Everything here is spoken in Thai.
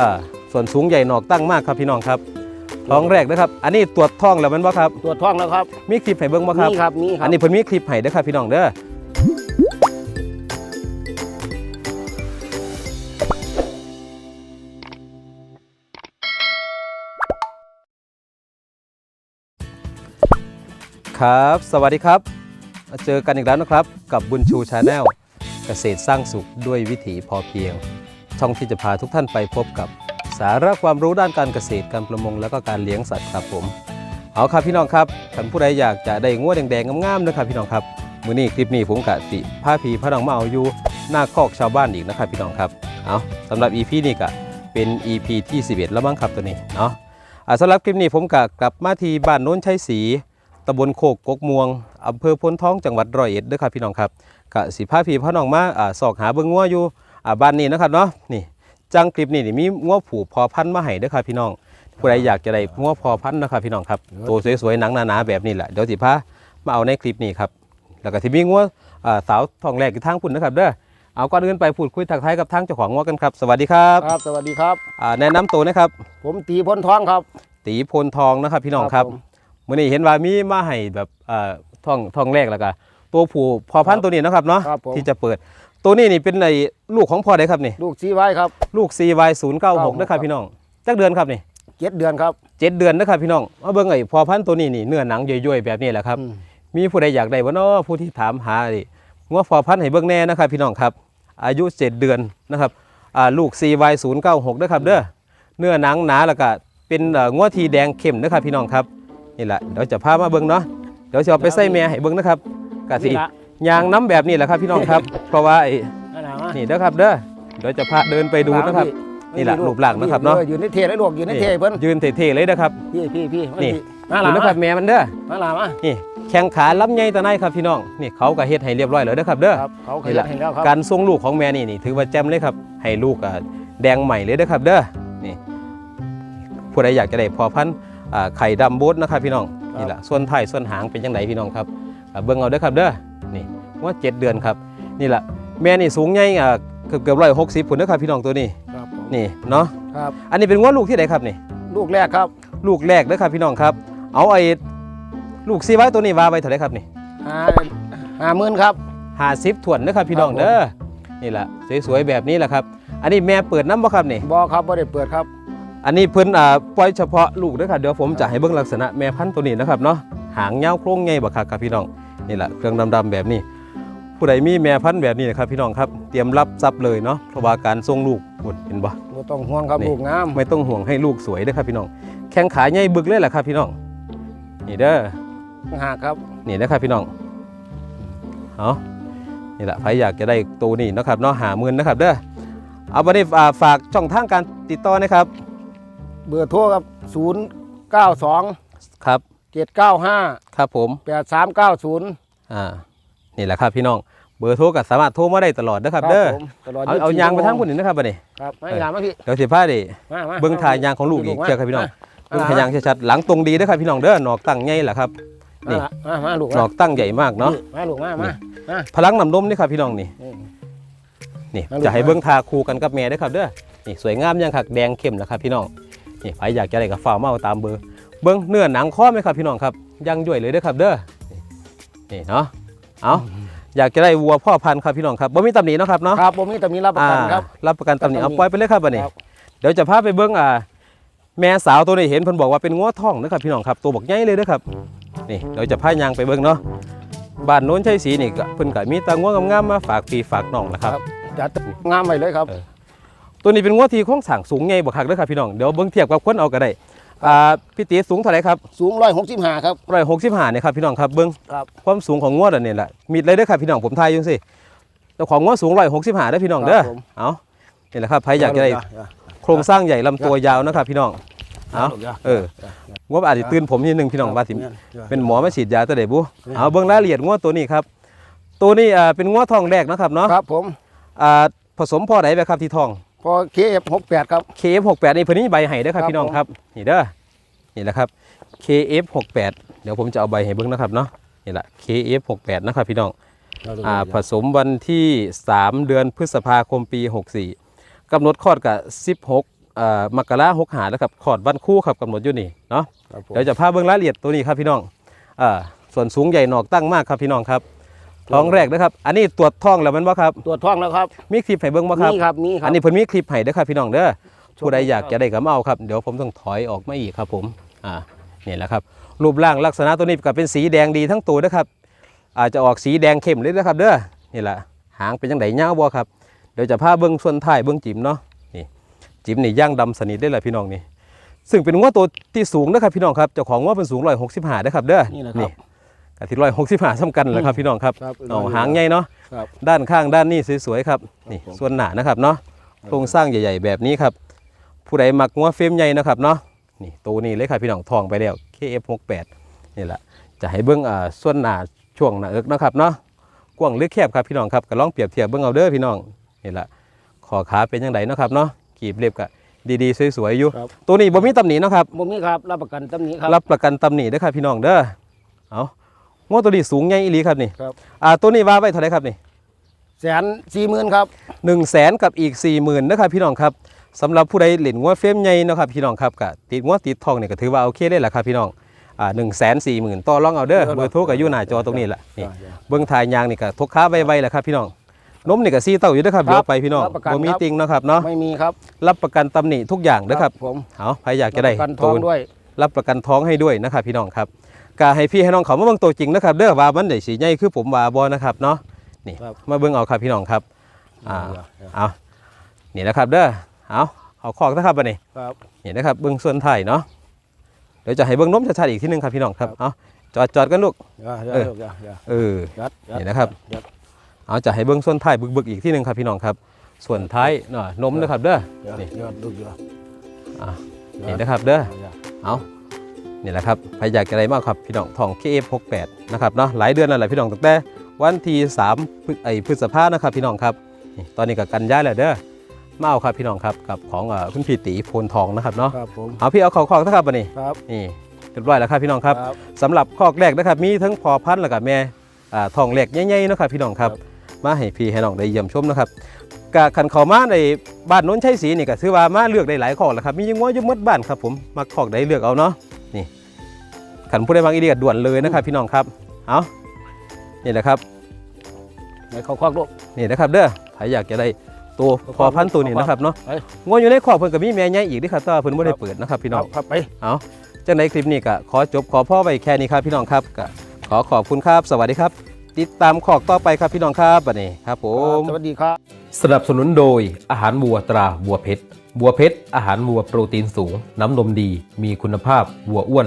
อ่าส่วนสูงใหญ่หนอกตั้งมากครับพี่น้องครับท้องแรกนะครับ อันนี้ตรวจท้องแล้วแมันบ่ครับ ตรวจท้องแล้วครับ มีคลิปให้เบิ่งบ่ครับนี่ครับนี่ครับ อันนี้เพิ่นมีคลิปให้เด้อครับพี่น้องเด้อครับ สวัสดีครับมาเจอกันอีกแล้วนะครับ กับบุญชูชาแนลเกษตรสร้างสุขด้วยวิถีพอเพียง ช่องที่จะพาทุกท่านไปพบกับ สาระความรู้ด้านการเกษตรการประมงและก็การเลี้ยงสัตว์ครับผม เอาครับพี่น้องครับท่านผู้ใดอยากจะได้งวดแดงๆงามๆนะครับพี่น้องครับมื้อนี้คลิปนี้ผมกะสิผ้าพีพระนองมาเอาอยู่หน้าคอกชาวบ้านอีกนะครับพี่น้องครับเอาสำหรับ EP นี้ก็เป็น EP ที่ 11 แล้วมั้งครับตัวนี้เนาะอ่าสำหรับคลิปนี้ผมกะกลับมาที่บ้านโน้นชัยศรีตำบลโคกกกม่วงอำเภอพ้นท้องจังหวัดร้อยเอ็ดด้อครับพี่น้องครับกะสิผ้าพีพระนองมาอ่าสอกหาเบิ่งงัวอยู่ อ่าบ้านนี้นะครับเนาะนี่จังคลิปนี้นี่มีงัวผูพอพันธุ์มาให้เด้อครับพี่น้องผู้ใดอยากจะได้งัวพอพันธุ์นะครับพี่น้องครับตัวสวยๆหนังหนาๆแบบนี้แหละเดี๋ยวสิพามาเอาในคลิปนี้ครับแล้วก็ที่มีงัวอ่าสาวทองแรกอยู่ทางพุ่นนะครับเด้อเอาก่อนอื่นไปพูดคุยทักทายกับทางเจ้าของงัวกันครับสวัสดีครับครับ สวัสดีครับอ่าแนะนำตัวนะครับ ผมตีพ้นท้องครับ ตีโพนทองนะครับพี่น้องครับผมมื่อนี้เห็นว่ามีมาให้แบบอ่าทองทองแรกแล้วก็ตัวผู้พอพันธุ์ตัวนี้นะครับเนาะครับผมที่จะเปิด ตัวนี้นี่เป็นในลูกของพ่อใดครับนี่ ลูกซีไว้ครับ ลูก CY 0 9 6 นะครับครับพี่น้องจักเดือนครับนี่เจ็ดเดือนครับเจ็ดเดือนนะครับพี่น้องมาเบิ่งไอ้พอพันธุ์ตัวนี้นี่เนื้อหนังย่อยๆแบบนี้แหละครับอืมมีผู้ใดอยากได้บ่เนาะผู้ที่ถามหาดิงัวพอพันธุ์ให้เบิ่งแน่นะครับพี่น้องครับอายุ 7 เดือนนะครับอ่าลูก CY 0 9 6 นะครับเด้อเนื้อหนังหนาแล้วก็เป็นเอ่องัวทีแดงเข้มนะครับพี่น้องครับนี่แหละเดี๋ยวจะพามาเบิ่งเนาะเดี๋ยวจะเอาไปใส่แม่ให้เบิ่งนะครับกะสินี่ละ ยางน้ำแบบนี้แหละครับพี่น้องครับ เพราะว่าไอ้นั่นน่ะมานี่เด้อครับเด้อเดี๋ยวจะพาเดินไปดูนะครับ นี่ล่ะรูปร่างนะครับเนาะอออยู่ในเทเลยลูกอยู่ในเทเพิ่นยืนเท่ๆเลยนะครับ พี่พี่พี่มานี่ มาดูหลานะครับแม่มันเด้อ มาหลามานี่แข้งขาล้ำใหญ่ตะไนครับพี่น้อง นี่เขาก็เฮ็ดให้เรียบร้อยแล้วเด้อครับเด้อ ครับเขาขนี่ยัล่ะนให้แล้วครับการทรงลูกของแม่นี่นี่ถือว่าแจ่มเลยครับ ให้ลูกอะแดงใหม่เลยเด้อครับเด้อ นี่ผู้ใดอยากจะได้พอพันธุ์อ่าไข่ดำโบดนะครับพี่น้อง นี่แหละส่วนท้ายส่วนหางเป็นจังไดพี่น้องครับอ่าเบิ่งเอาเด้อครับเด้อ นี่ว่าเจ็ดเดือนครับ นี่แหละแม่นี่สูงใหญ่อ่าเกือบเกือบร้อยหกสิบผุนเด้อครับพี่น้องตัวนี้ครับผมนี่เนาะครับอันนี้เป็นว่าลูกที่ไหนครับนี่ ลูกแรกครับ ลูกแรกเด้อครับพี่น้องครับ เอาไอ้ลูกซีไว้ตัวนี้วาไปเท่าไหรครับนี่ห้าห้าหมื่นครับห้าสิบถ่วนนะครับพี่น้องครับผมเด้อนี่แหละสวยๆแบบนี้แหละครับ อันนี้แม่เปิดน้ำบ่ครับนี่บอครับบ่ได้เปิดครับ อันนี้เพิ่นอ่าปล่อยเฉพาะลูกเด้อครับเดี๋ยวผมจะให้เบิ่งลักษณะแม่พันธุ์ตัวนี้นะครับเนาะหางยาวโครงใหญ่บักคักครับพี่น้อง นี่แหละเครื่องดำๆแบบนี้ ผู้ใดมีแม่พันธุ์แบบนี้นะครับพี่น้องครับเตรียมรับทรัพย์เลยเนาะเพราะว่าการส่งลูกพุ่นเห็นบ่บ่ต้องห่วงครับนี่ลูกงามไม่ต้องห่วงให้ลูกสวยเด้อครับพี่น้อง แข้งขาใหญ่บึกเลยแหละครับพี่น้อง นี่เด้อหากครับนี่นะครับพี่น้องเอานี่แหละใครอยากจะได้ตัวนี้นะครับเนาะหาหมื่นนะครับเด้อเอาไปได้อ่าฝากช่องทางการติดต่อนะครับ เบอร์โทรครับศูนย์เก้าสองครับ เจ็ดเก้าห้าครับผมแปดสามเก้าศูนย์อ่านี่แหละครับพี่น้องเบอร์โทรก็สามารถโทรมาได้ตลอดนะครับเด้อผมตลอดเอา24เอายางไปทั้งชั่วพุ่นนี่นะครับบัดนี้ครับไม่ยางมาพี่เดี๋ยวสิพาดิมามาเบิ้งถ่ายยางของลูกอีกมาเชื่อครับพี่น้องมาเบิ้งถ่ายยางชัดๆหลังตรงดีเด้อครับพี่น้องเด้อหนอกตั้งใหญ่แหละครับนี่มามามาลูกหนอกตั้งใหญ่มากเนาะมาลูกมามามาพลังนำนมนี่ครับพี่น้องนี่นี่นี่เอาลูกจะให้เบิ้งทาคู่กันกับแม่เด้อครับเด้อนี่สวยงามยังคักแดงเข้มแล้วครับพี่น้องนี่ใครอยากจะได้กับฝ้าวมาเอาตามเบอร์ เบิ้งเนื้อหนังข้อไหมครับพี่น้องครับยังย่อยเลยเด้อครับเด้อนี่นี่เนาะเอาอยากจะได้วัวพ่อพันธุ์ครับพี่น้องครับบ่มีตำหนิเนาะครับเนาะครับผมมีแต่มีรับประกันครับอ่ารับประกันตำหนิตำหนิเอาปล่อยไปเลยครับบัดนี้ครับเดี๋ยวจะพาไปเบิ้งอ่าแม่สาวตัวนี้เห็นเพิ่นบอกว่าเป็นงัวทองนะครับพี่น้องครับตัวบักใหญ่เลยเด้อครับนี่เดี๋ยวจะพายางไปเบิ้งเนาะบ้านโน้นใช้สีนี่ก็เพิ่นก็มีตางัวงามๆมาฝากพี่ฝากน้องนะครับจัดงามไปเลยครับเออตัวนี้เป็นงัวที่โครงสร้างสูงใหญ่บ่คักเด้อครับพี่น้องเดี๋ยวเบิ่งเทียบกับคนเอาก็ได้ อ่าพี่ตีสูงเท่าไหร่ครับสูงร้อยหกสิบห้าครับ165เนี่ยครับพี่น้องครับเบิ่งครับ ความสูงของงัวอันนี้แหละมิดเลยเด้อครับพี่น้องผมทายอยู่สิเจ้าของงัวสูง165เด้อพี่น้องเด้อครับผม เอานี่แหละครับใครอยากจะได้โครงสร้างใหญ่ลำตัวยาวนะครับพี่น้องเอาเอองัวอาจจะตื่นผมนิดนึงพี่น้องว่าสิ เป็นหมอมาฉีดยาตัวใดบุเอาเบิ่งรายละเอียดงัวตัวนี้ครับ ตัวนี้อ่าเป็นงัวทองแรกนะครับเนาะครับผมอ่าผสมพ่อใดไปครับที่ทอง พอเคเอฟหกแปดครับ KF68 นี่เพิ่นนี่ใบให้เด้อครับครับพี่น้องครับนี่เด้อนี่แหละครับ KF68 เดี๋ยวผมจะเอาใบให้เบิ่งนะครับเนาะนี่แหละ KF68 นะครับพี่น้องอ่าผสมวันที่ 3 เดือนพฤษภาคมปี 64กำหนดคลอดกับ 16อ่ามกราหกหาแล้วครับขอดวันคู่ครับกำหนดอยู่นี่เนาะ ครับผมเดี๋ยวจะพาเบื้องรายละเอียดตัวนี้ครับพี่น้องอ่าส่วนสูงใหญ่หนอกตั้งมากครับพี่น้องครับ ท้องแรกนะครับ อันนี้ตรวจท้องแล้วแมันบ่ครับ ตรวจท้องแล้วครับ มีคลิปให้เบิ่งบ่ครับ มีครับ มีครับ อันนี้เพิ่นมีคลิปให้เด้อครับพี่น้องเด้อชมผู้ใดอยากครับจะได้ก็มาเอาครับ เดี๋ยวผมต้องถอยออกมาอีกครับผม อ่า นี่แหละครับ รูปร่างลักษณะตัวนี้ก็เป็นสีแดงดีทั้งตัวนะครับ อาจจะออกสีแดงเข้มเลยนะครับ เด้อ นี่แหละ หางเป็นจังไดยาวบ่ครับ เดี๋ยวจะพาเบิ่งส่วนท้ายเบิ่งจิ๋มเนาะ นี่ จิ๋มนี่ย่างดำสนิทได้เลยพี่น้องนี่ ซึ่งเป็นงัวตัวที่สูงนะครับพี่น้องครับ เจ้าของงัวเป็นสูง165นะครับ เด้อ นี่นะครับ กะที่165ซ้ำกันแหละครับพี่น้องครับครับเอาหางใหญ่เนาะครับ ด้านข้างด้านนี้สวยๆครับนี่ผม ส่วนหนานะครับเนาะโครงสร้างใหญ่ ๆ แบบนี้ครับ ผู้ใดมักงัวเฟรมใหญ่นะครับเนาะนี่ตัวนี้เลยครับพี่น้องทองไปแล้ว KF68 นี่แหละจะให้เบิ้งอ่าส่วนหนาช่วงหน้าเอิกนะครับเนาะกว้างหรือแคบครับพี่น้องครับก็ลองเปรียบเทียบเบิ้งเอาเด้อพี่น้องนี่แหละขอขาเป็นยังไงเนาะครับเนาะกีบเล็บก็ดีๆสวยๆอยู่ ครับ ตัวนี้บ่มีตำหนิเนาะครับ บ่มีครับ รับประกันตำหนี้ครับ รับประกันตำหนิเด้อครับพี่น้องเด้อ เอา งัวตัวนี้สูงใหญ่อีหลีครับนี่ครับ อ่าตัวนี้ว่าไว้เท่าไหร่ครับนี่แสนสี่หมื่นครับ1นึ่งแสนกับอีก4 0,000นะครับพี่น้องครับสำหรับผู้ใดเหรียญงัวเฟรมใหญ่เนาะครับพี่น้องครับกะติดงัวติดทองเนี่ยก็ถือว่าโอเคได้แหละครับพี่น้องอ่าหนึ่งแสนสี่หมื่นต่อรองเอาเด้อเบอร์โทรกับยู่หน้าจอตรงนี้แหละนี่เบื้องทายยางนี่ก็ทกค้าไวๆแหละครับพี่น้องนมนี่ก็ซีเต้าอยู่เด้อครับครับเดี๋ยวไปพี่น้องรับประกันบ่มีครับติงเนาะครับเนาะไม่มีครับรับประกันตำหนิทุกอย่างเด้อครับผมเอาใครอยากจะได้รับประกันท้องตัวด้วย รับประกันท้องให้ด้วยนะครับพี่น้องครับ กาให้พี่ให้น้องเขามาเบิ่งตัวจริงนะครับเด้อว่ามันได้สีใหญ่คือผมว่าบ่นะครับเนาะนี่ครับ มาเบิ่งเอาครับพี่น้องครับอ่าครับเอานี่นะครับเด้อเอาเอาคอกนะครับบันนี้ครับ นี่นะครับเบื้องส่วนไทายเนาะเดี๋ยวจะให้เบื้องนมชัดๆอีกทีหนึงครับพี่น้องครับเอาจอดจอดกันลูกอย่าอย่าเอออย่าอย่าเออ ยัดยัดนี่นะครับ ยัด เอาจะให้เบื้องส่วนไทายบึกๆอีกทีหนึงครับพี่น้องครับ ส่วนท้ายเนาะนมนะครับเด้อ ยัดนี่ ยัดลูกยัดอ่านี่นะครับเด้อยัดเอา นี่แหละครับใครอยากจะได้มากครับพี่น้องทอง KF68 นะครับเนาะหลายเดือนแล้วแหละพี่น้องตั้งแต่วันที่3พฤไอพฤษภานะครับพี่น้องครับนี่ตอนนี้ก็กันย้ายแล้วเด้อมาเอาครับพี่น้องครับกับของอ่าคุณพี่ตีโพนทองนะครับเนาะครับผมเอาพี่เอาของของนะครับบันนี้ครับนี่เรียบร้อยแล้วครับพี่น้องครับครับสำหรับคอกแรกนะครับมีทั้งพอพันธุ์แล้วก็แม่อ่าทองแหลกใหญ่ๆเนาะครับพี่น้องครับครับมาให้พี่ให้น้องได้เยี่ยมชมนะครับกะขันเขามาในบ้านโน้นใช้สีนี่ก็ถือว่ามาเลือกได้หลายคอกแล้วครับมีอยังว่าอยู่หมดบ้านครับผมมาคอกได้เลือกเอาเนาะนี่ ขันผู้ใดบางอีเดียด่วนเลยนะครับพี่น้องครับเอานี่แหละครับไหนเขาควักลูกนี่นะครับเด้อใครอยากจะได้ตัวพอพันธุ์ตัวนี้นะครับเนาะไปงวอยู่ในคอกเพิ่นก็มีแม่ใหญ่อีกเด้วยครับแต่ว่าเพิ่นไม่ได้เปิดนะครับพี่น้องครับไปเอาจังในคลิปนี้ก็ขอจบขอพ่อไว้แค่นี้ครับพี่น้องครับก็ขอขอบคุณครับ สวัสดีครับ ติดตามขอกต่อไปครับพี่น้องครับบัดนี้ครับผมสวัสดีครับ สนับสนุนโดยอาหารวัวตราวัวเพชรวัวเพชรอาหารวัวโปรตีนสูง น้ำนมดี มีคุณภาพวัวอ้วน